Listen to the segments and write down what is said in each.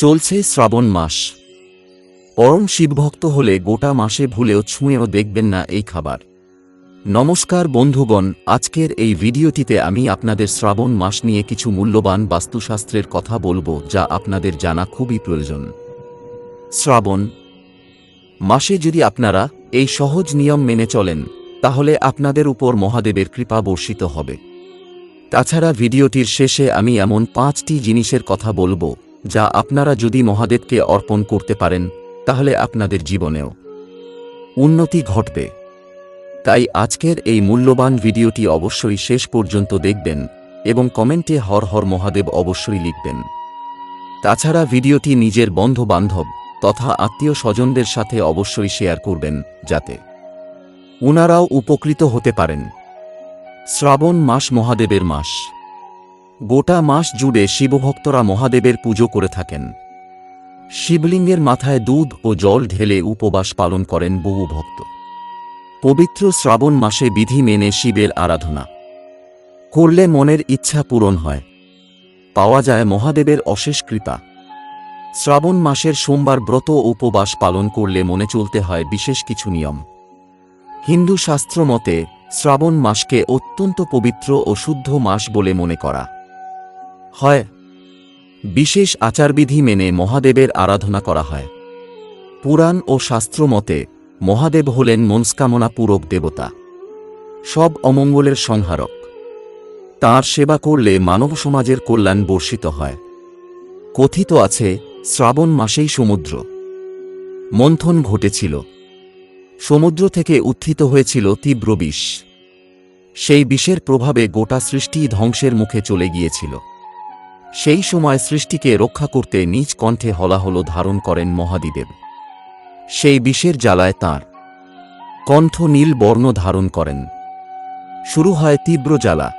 চলছে শ্রাবণ মাস। পরম শিবভক্ত হলে গোটা মাসে ভুলেও ছুঁয়েও দেখবেন না এই খাবার। নমস্কার বন্ধুগণ, আজকের এই ভিডিওটিতে আমি আপনাদের শ্রাবণ মাস নিয়ে কিছু মূল্যবান বাস্তুশাস্ত্রের কথা বলব যা আপনাদের জানা খুবই প্রয়োজন। শ্রাবণ। মাসে যদি আপনারা এই সহজ নিয়ম মেনে চলেন, তাহলে আপনাদের উপর মহাদেবের কৃপা বর্ষিত হবে। তাছাড়া ভিডিওটির শেষে আমি এমন পাঁচটি জিনিসের কথা বলব যা আপনারা যদি মহাদেবকে অর্পণ করতে পারেন, তাহলে আপনাদের জীবনেও উন্নতি ঘটবে। তাই আজকের এই মূল্যবান ভিডিওটি অবশ্যই শেষ পর্যন্ত দেখবেন এবং কমেন্টে হর হর মহাদেব অবশ্যই লিখবেন। তাছাড়া ভিডিওটি নিজের বন্ধু বান্ধব তথা আত্মীয় স্বজনদের সাথে অবশ্যই শেয়ার করবেন, যাতে উনারাও উপকৃত হতে পারেন। শ্রাবণ মাস মহাদেবের মাস। গোটা মাস জুড়ে শিবভক্তরা মহাদেবের পুজো করে থাকেন। শিবলিঙ্গের মাথায় দুধ ও জল ঢেলে উপবাস পালন করেন বহু ভক্ত। পবিত্র শ্রাবণ মাসে বিধি মেনে শিবের আরাধনা। করলে মনের ইচ্ছা পূরণ হয়। পাওয়া যায় মহাদেবের অশেষ কৃপা। শ্রাবণ মাসের সোমবার ব্রত উপবাস পালন করলে মনে চলতে হয় বিশেষ কিছু নিয়ম। হিন্দু শাস্ত্র মতে, শ্রাবণ মাসকে অত্যন্ত পবিত্র ও শুদ্ধ মাস বলে মনে করা। হয়। বিশেষ আচারবিধি মেনে মহাদেবের আরাধনা করা হয়। পুরাণ ও শাস্ত্র মতে, মহাদেব হলেন মনস্কামনা পূরক দেবতা। সব অমঙ্গলের সংহারক। তাঁর সেবা করলে মানব সমাজের কল্যাণ বর্ষিত হয়। কথিত আছে, শ্রাবণ মাসেই সমুদ্র। মন্থন ঘটেছিল। সমুদ্র থেকে উত্থিত হয়েছিল তীব্র বিষ। সেই বিষের প্রভাবে গোটা সৃষ্টি ধ্বংসের মুখে চলে গিয়েছিল। সেই সময় সৃষ্টিকে রক্ষা করতে নিজ কণ্ঠে হলাহল ধারণ করেন মহাদিদেব। সেই বিষের জ্বালায় তাঁর কণ্ঠ নীল বর্ণ ধারণ করেন। শুরু হয় তীব্র জ্বালা।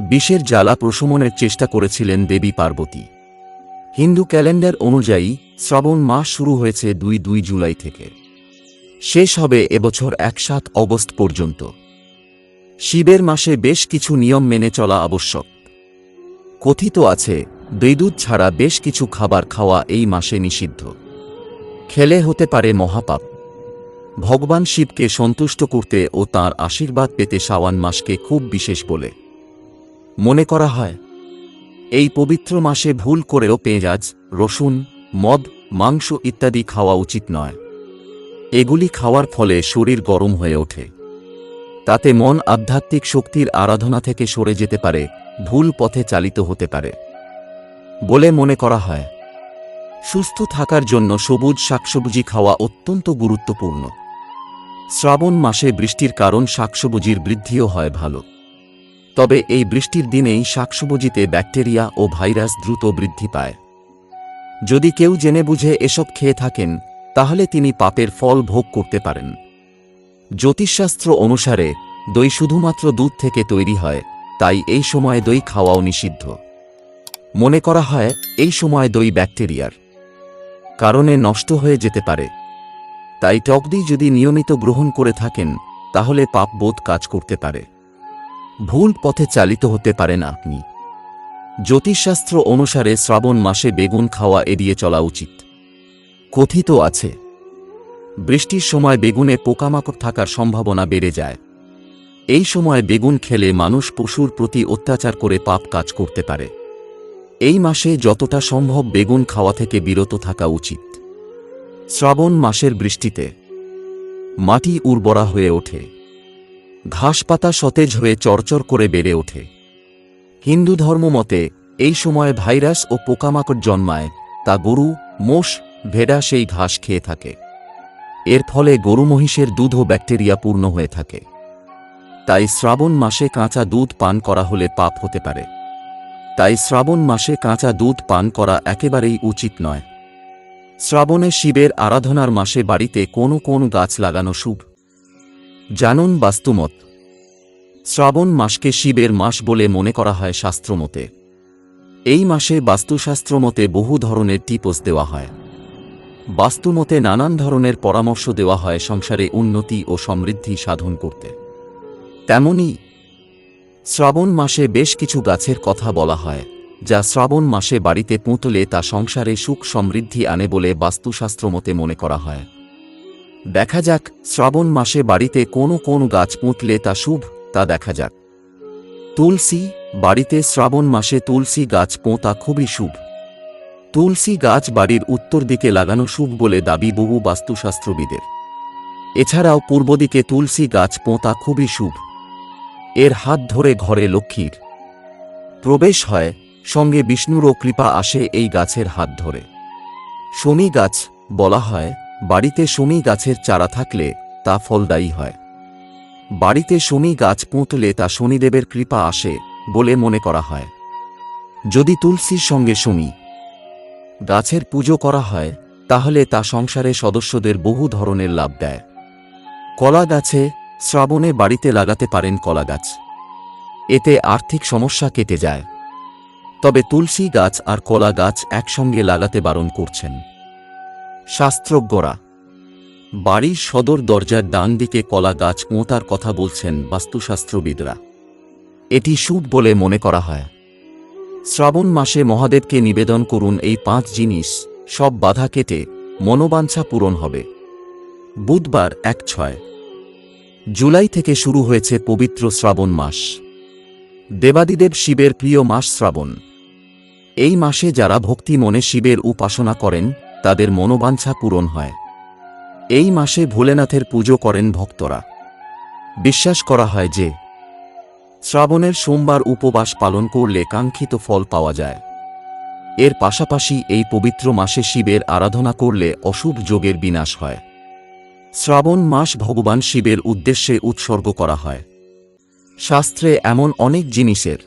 বিষের জ্বালা প্রশমনের চেষ্টা করেছিলেন দেবী পার্বতী। হিন্দু ক্যালেন্ডার অনুযায়ী শ্রাবণ মাস শুরু হয়েছে দুই দুই জুলাই থেকে। শেষ হবে এবছর এক সাত অগস্ট পর্যন্ত। শিবের মাসে বেশ কিছু নিয়ম মেনে চলা আবশ্যক। কথিত আছে দৈদুধ ছাড়া বেশ কিছু খাবার খাওয়া এই মাসে নিষিদ্ধ। খেলে হতে পারে মহাপাপ। ভগবান শিবকে সন্তুষ্ট করতে ও তার আশীর্বাদ পেতে শাওয়ান মাসকে খুব বিশেষ বলে। মনে করা হয়, এই পবিত্র মাসে ভুল করেও পেঁয়াজ, রসুন, মদ, মাংস ইত্যাদি খাওয়া উচিত নয়। এগুলি খাওয়ার ফলে শরীর গরম হয়ে ওঠে। তাতে মন আধ্যাত্মিক শক্তির আরাধনা থেকে সরে যেতে পারে ভুল পথে চালিত হতে পারে। বলে মনে করা হয়, সুস্থ থাকার জন্য সবুজ শাকসবজি খাওয়া অত্যন্ত গুরুত্বপূর্ণ। শ্রাবণ মাসে বৃষ্টির কারণ শাকসবজির বৃদ্ধিও হয় ভালো। তবে এই বৃষ্টির দিনেই শাকসবজিতে ব্যাকটেরিয়া ও ভাইরাস দ্রুত বৃদ্ধি পায়। যদি কেউ জেনে বুঝে এসব খেয়ে থাকেন, তাহলে তিনি পাপের ফল ভোগ করতে পারেন। জ্যোতিষশাস্ত্র অনুসারে দই শুধুমাত্র দুধ থেকে তৈরি হয় তাই এই সময়ে দই খাওয়াও নিষিদ্ধ। মনে করা হয়, এই সময় দই ব্যাকটেরিয়ার কারণে নষ্ট হয়ে যেতে পারে। তাই টকদি যদি নিয়মিত গ্রহণ করে থাকেন, তাহলে পাপবোধ কাজ করতে পারে। ভুল পথে চালিত হতে পারেন আপনি। জ্যোতিষশাস্ত্র অনুসারে শ্রাবণ মাসে বেগুন খাওয়া এড়িয়ে চলা উচিত। কথিত আছে, বৃষ্টির সময় বেগুনে পোকামাকড় থাকার সম্ভাবনা বেড়ে যায়। এই সময় বেগুন খেলে মানুষ পশুর প্রতি অত্যাচার করে পাপ কাজ করতে পারে। এই মাসে যতটা সম্ভব বেগুন খাওয়া থেকে বিরত থাকা উচিত। শ্রাবণ মাসের বৃষ্টিতে মাটি উর্বরা হয়ে ওঠে। ঘাসপাতা সতেজ হয়ে চরচর করে বেড়ে ওঠে। হিন্দু ধর্ম মতে এই সময় ভাইরাস ও পোকামাকড় জন্মায়, তা গরু, মোষ, ভেড়া সেই ঘাস খেয়ে থাকে। এর ফলে গরু মহিষের দুধও ব্যাকটেরিয়া পূর্ণ হয়ে থাকে। তাই শ্রাবণ মাসে কাঁচা দুধ পান করা হলে পাপ হতে পারে। তাই শ্রাবণ মাসে কাঁচা দুধ পান করা একেবারেই উচিত নয়। শ্রাবণে শিবের আরাধনার মাসে বাড়িতে কোনো কোন গাছ লাগানো শুভ। জানুন বাস্তুমত। শ্রাবণ মাসকে শিবের মাস বলে মনে করা হয় শাস্ত্রমতে। এই মাসে বাস্তুশাস্ত্রমতে বহু ধরনের টিপস দেওয়া হয়। বাস্তুমতে নানান ধরনের পরামর্শ দেওয়া হয় সংসারে উন্নতি ও সমৃদ্ধি সাধন করতে। তেমনি শ্রাবণ মাসে বেশ কিছু গাছের কথা বলা হয়, যা শ্রাবণ মাসে বাড়িতে পুঁতলে তা সংসারে সুখ সমৃদ্ধি আনে বলে বাস্তুশাস্ত্র মতে মনে করা হয়। দেখা যাক, শ্রাবণ মাসে বাড়িতে কোন কোন গাছ পুঁতলে তা শুভ, তা দেখা যাক। তুলসী, বাড়িতে শ্রাবণ মাসে তুলসী গাছ পোঁতা খুবই শুভ। তুলসী গাছ বাড়ির উত্তর দিকে লাগানো শুভ বলে দাবি বহু বাস্তুশাস্ত্রবিদের। এছাড়াও পূর্ব দিকে তুলসী গাছ পোঁতা খুবই শুভ। এর হাত ধরে ঘরে লক্ষ্মীর। প্রবেশ হয়, সঙ্গে বিষ্ণুরও কৃপা আসে এই গাছের হাত ধরে। শমী গাছ, বলা হয়, বাড়িতে শমী গাছের চারা থাকলে তা ফলদায়ী হয়। বাড়িতে শমী গাছ পুঁতলে তা শনিদেবের কৃপা আসে বলে মনে করা হয়। যদি তুলসীর সঙ্গে শমী গাছের পুজো করা হয়, তাহলে তা সংসারে সদস্যদের বহু ধরনের লাভ দেয়। কলা গাছে শ্রাবণে বাড়িতে লাগাতে পারেন কলা গাছ। এতে আর্থিক সমস্যা কেটে যায়। তবে তুলসী গাছ আর কলা গাছ একসঙ্গে লাগাতে বারণ করছেন। শাস্ত্রজ্ঞরা, বাড়ির সদর দরজার ডান দিকে কলা গাছ পোঁতার কথা বলছেন বাস্তুশাস্ত্রবিদরা। এটি শুভ বলে মনে করা হয়। শ্রাবণ মাসে মহাদেবকে নিবেদন করুন এই পাঁচ জিনিস, সব বাধা কেটে মনোবাঞ্ছা পূরণ হবে। বুধবার এক ছয়। জুলাই থেকে শুরু হয়েছে পবিত্র শ্রাবণ মাস। দেবাদিদেব শিবের প্রিয় মাস শ্রাবণ। এই মাসে যারা ভক্তি মনে শিবের উপাসনা করেন, তাদের মনোবাঞ্ছা পূরণ হয়। এই মাসে ভোলেনাথের পুজো করেন ভক্তরা। বিশ্বাস করা হয় যে, শ্রাবণের সোমবার উপবাস পালন করলে কাঙ্ক্ষিত ফল পাওয়া যায়। এর পাশাপাশি এই পবিত্র মাসে শিবের আরাধনা করলে অশুভ যোগের বিনাশ হয়। শ্রাবণ মাস ভগবান শিবের উদ্দেশ্যে উৎসর্গ করা হয়। শাস্ত্রে এমন অনেক জিনিসের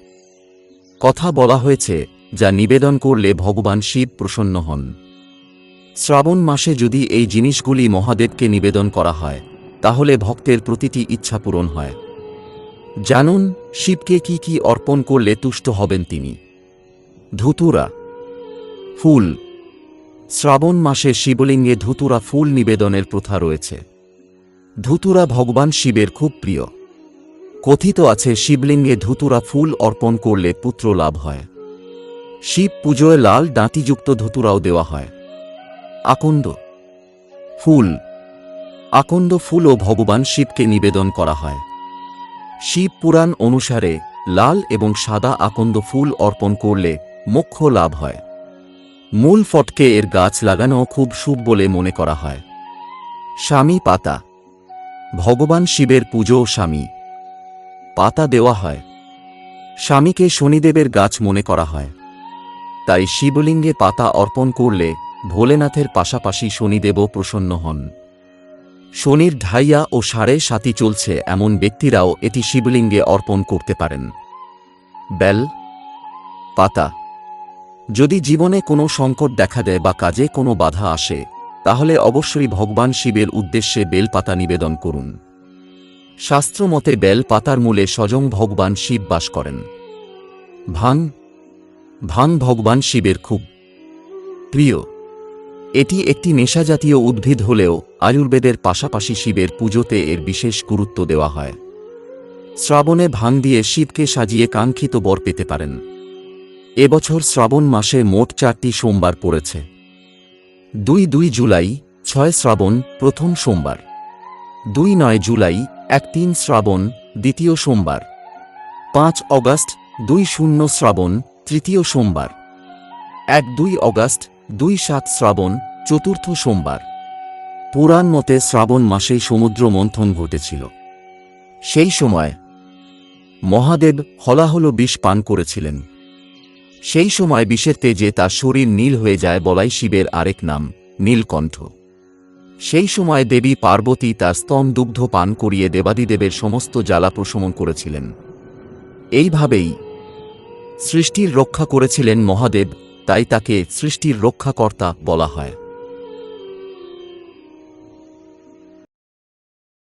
কথা বলা হয়েছে, যা নিবেদন করলে ভগবান শিব প্রসন্ন হন। শ্রাবণ মাসে যদি এই জিনিসগুলি মহাদেবকে নিবেদন করা হয়, তাহলে ভক্তের প্রতিটি ইচ্ছা পূরণ হয়। জানুন, শিবকে কি কি অর্পণ করলে তুষ্ট হবেন তিনি। ধুতুরা, ফুল শ্রাবণ মাসে শিবলিঙ্গে ধুতুরা ফুল নিবেদনের প্রথা রয়েছে। ধুতুরা ভগবান শিবের খুব প্রিয়। কথিত আছে, শিবলিঙ্গে ধুতুরা ফুল অর্পণ করলে পুত্র লাভ হয়। শিব পুজোয় লাল ডাঁটিযুক্ত ধুতুরাও দেওয়া হয়। আকন্দ ফুল আকন্দ ফুলও ভগবান শিবকে নিবেদন করা হয়। শিব পুরাণ অনুসারে লাল এবং সাদা আকন্দ ফুল অর্পণ করলে মোক্ষ লাভ হয়। মূল ফটকে এর গাছ লাগানো খুব শুভ বলে মনে করা হয়। স্বামী পাতা। ভগবান শিবের পুজো স্বামী। পাতা দেওয়া হয়। স্বামীকে শনিদেবের গাছ মনে করা হয়। তাই শিবলিঙ্গে পাতা অর্পণ করলে ভোলেনাথের পাশাপাশি শনিদেবও প্রসন্ন হন। শনির ঢাইয়া ও সাড়ে সাতি চলছে এমন ব্যক্তিরাও এটি শিবলিঙ্গে অর্পণ করতে পারেন। বেল। পাতা। যদি জীবনে কোনো সংকট দেখা দেয় বা কাজে কোনো বাধা আসে, তাহলে অবশ্যই ভগবান শিবের উদ্দেশ্যে বেলপাতা নিবেদন করুন। শাস্ত্রমতে বেল পাতার মূলে স্বয়ং ভগবান শিব বাস করেন। ভাং ভাং ভগবান শিবের খুব প্রিয়। এটি একটি নেশাজাতীয় উদ্ভিদ হলেও আয়ুর্বেদের পাশাপাশি শিবের পুজোতে এর বিশেষ গুরুত্ব দেওয়া হয়। শ্রাবণে ভাং দিয়ে শিবকে সাজিয়ে কাঙ্ক্ষিত বর পেতে পারেন। এবছর শ্রাবণ মাসে মোট চারটি সোমবার পড়েছে। দুই দুই জুলাই, ছয় শ্রাবণ, প্রথম সোমবার। দুই নয় জুলাই, এক তিন শ্রাবণ, দ্বিতীয় সোমবার। পাঁচ অগাস্ট, দুই শূন্য শ্রাবণ, তৃতীয় সোমবার। এক দুই অগাস্ট, দুই সাত শ্রাবণ, চতুর্থ সোমবার। পুরাণ মতে শ্রাবণ মাসেই সমুদ্র মন্থন ঘটেছিল। সেই সময় মহাদেব হলাহল বিষ পান করেছিলেন। সেই সময় বিষের তেজে তার শরীর নীল হয়ে যায় বলাই শিবের আরেক নাম, নীলকণ্ঠ। সেই সময় দেবী পার্বতী তার স্তন দুগ্ধ পান করিয়ে দেবাদিদেবের সমস্ত জ্বালা প্রশমন করেছিলেন। এইভাবেই সৃষ্টির রক্ষা করেছিলেন মহাদেব, তাই তাকে সৃষ্টির রক্ষাকর্তা বলা হয়।